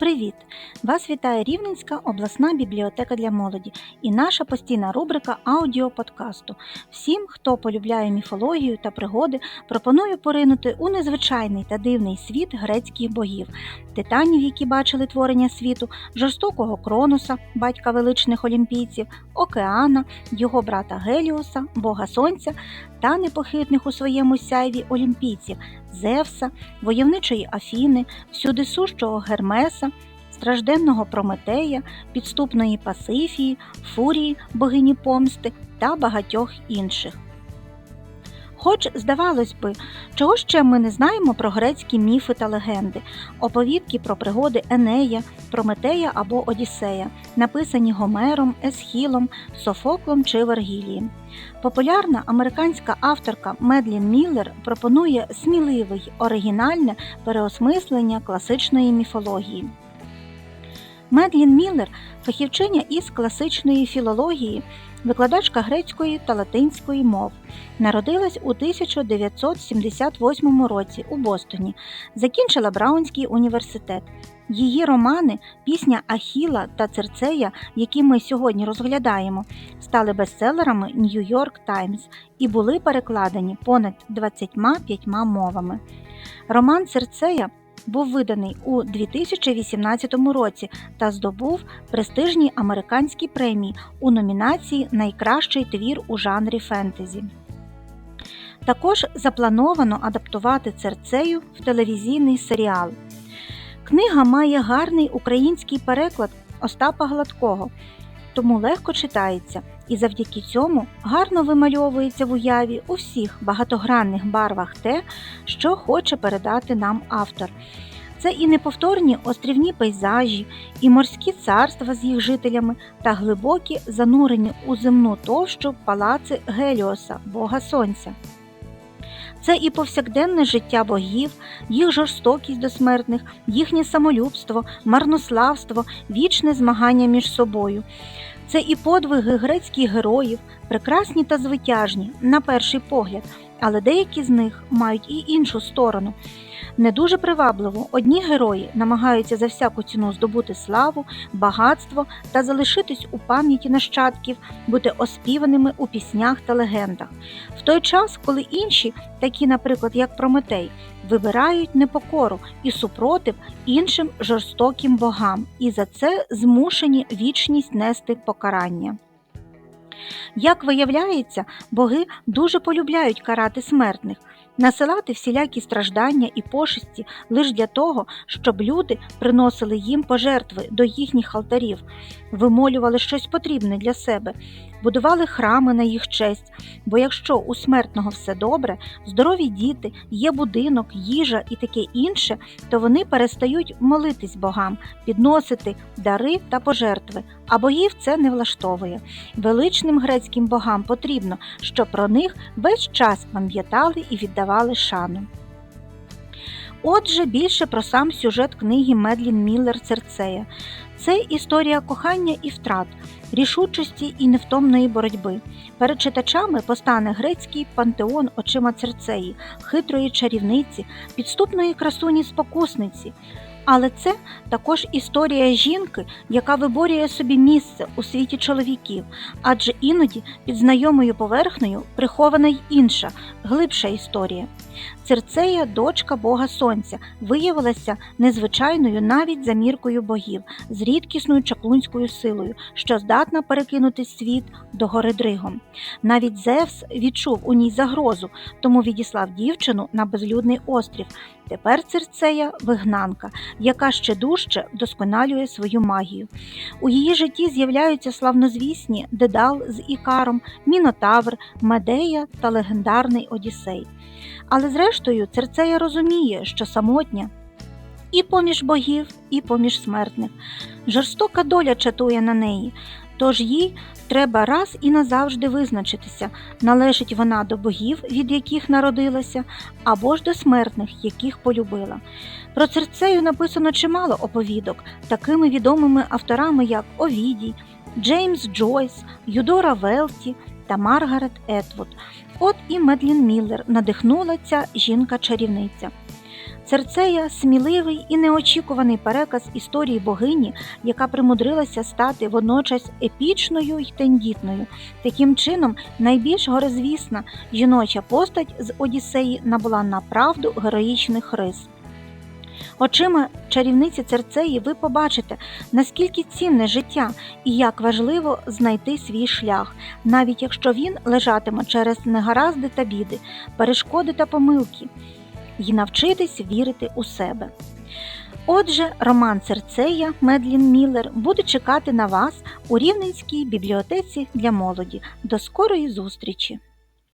Привіт! Вас вітає Рівненська обласна бібліотека для молоді і наша постійна рубрика аудіоподкасту. Всім, хто полюбляє міфологію та пригоди, пропоную поринути у незвичайний та дивний світ грецьких богів, титанів, які бачили творення світу, жорстокого Кроноса, батька величних олімпійців, океана, його брата Геліоса, бога сонця та непохитних у своєму сяйві олімпійців Зевса, войовничої Афіни, всюди сущого Гермеса, стражденного Прометея, підступної Пасифії, Фурії, богині помсти та багатьох інших. Хоч, здавалось би, чого ще ми не знаємо про грецькі міфи та легенди, оповідки про пригоди Енея, Прометея або Одіссея, написані Гомером, Есхілом, Софоклом чи Вергілієм. Популярна американська авторка Медлін Міллер пропонує сміливе оригінальне переосмислення класичної міфології. Медлін Міллер фахівчиня із класичної філології, викладачка грецької та латинської мов. Народилась у 1978 році у Бостоні, закінчила Браунський університет. Її романи, пісня Ахіла та Церцея, які ми сьогодні розглядаємо, стали бестселерами Нью-Йорк Таймс і були перекладені понад 25 мовами. Роман Церцея був виданий у 2018 році та здобув престижні американські премії у номінації Найкращий твір у жанрі фентезі. Також заплановано адаптувати Церцею в телевізійний серіал. Книга має гарний український переклад Остапа Гладкого, тому легко читається і завдяки цьому гарно вимальовується в уяві у всіх багатогранних барвах те, що хоче передати нам автор. Це і неповторні острівні пейзажі, і морські царства з їх жителями та глибокі занурені у земну товщу палаци Геліоса, Бога Сонця. Це і повсякденне життя богів, їх жорстокість до смертних, їхнє самолюбство, марнославство, вічне змагання між собою. Це і подвиги грецьких героїв, прекрасні та звитяжні, на перший погляд, але деякі з них мають і іншу сторону. Не дуже привабливо одні герої намагаються за всяку ціну здобути славу, багатство та залишитись у пам'яті нащадків, бути оспіваними у піснях та легендах, в той час, коли інші, такі, наприклад, як Прометей, вибирають непокору і супротив іншим жорстоким богам, і за це змушені вічність нести покарання. Як виявляється, боги дуже полюбляють карати смертних, насилати всілякі страждання і пошесті лише для того, щоб люди приносили їм пожертви до їхніх алтарів, вимолювали щось потрібне для себе, будували храми на їх честь. Бо якщо у смертного все добре, здорові діти, є будинок, їжа і таке інше, то вони перестають молитись богам, підносити дари та пожертви, а богів це не влаштовує. Величним грецьким богам потрібно, щоб про них весь час пам'ятали і віддавали шану. Отже, більше про сам сюжет книги Медлін Міллер Церцея. Це історія кохання і втрат, рішучості і невтомної боротьби. Перед читачами постане грецький пантеон очима Церцеї, хитрої чарівниці, підступної красуні спокусниці. Але це також історія жінки, яка виборює собі місце у світі чоловіків, адже іноді під знайомою поверхнею прихована й інша, глибша історія. Церцея, дочка Бога Сонця, виявилася незвичайною навіть за міркою богів, з рідкісною чаклунською силою, що здатна перекинути світ до гори Дригом. Навіть Зевс відчув у ній загрозу, тому відіслав дівчину на безлюдний острів. Тепер Церцея вигнанка, яка ще дужче вдосконалює свою магію. У її житті з'являються славнозвісні Дедал з Ікаром, Мінотавр, Медея та легендарний Одіссей. Але зрештою Церцея розуміє, що самотня і поміж богів, і поміж смертних. Жорстока доля чатує на неї, тож їй треба раз і назавжди визначитися, належить вона до богів, від яких народилася, або ж до смертних, яких полюбила. Про Церцею написано чимало оповідок, такими відомими авторами, як Овідій, Джеймс Джойс, Юдора Велті та Маргарет Етвуд. От і Медлін Міллер надихнула ця жінка-чарівниця. Церцея сміливий і неочікуваний переказ історії богині, яка примудрилася стати водночас епічною й тендітною. Таким чином, найбільш горозвісна жіноча постать з Одіссеї набула направду героїчних рис. Очима чарівниці Церцеї ви побачите, наскільки цінне життя і як важливо знайти свій шлях, навіть якщо він лежатиме через негаразди та біди, перешкоди та помилки, і навчитись вірити у себе. Отже, роман Церцея Медлін Міллер буде чекати на вас у Рівненській бібліотеці для молоді. До скорої зустрічі!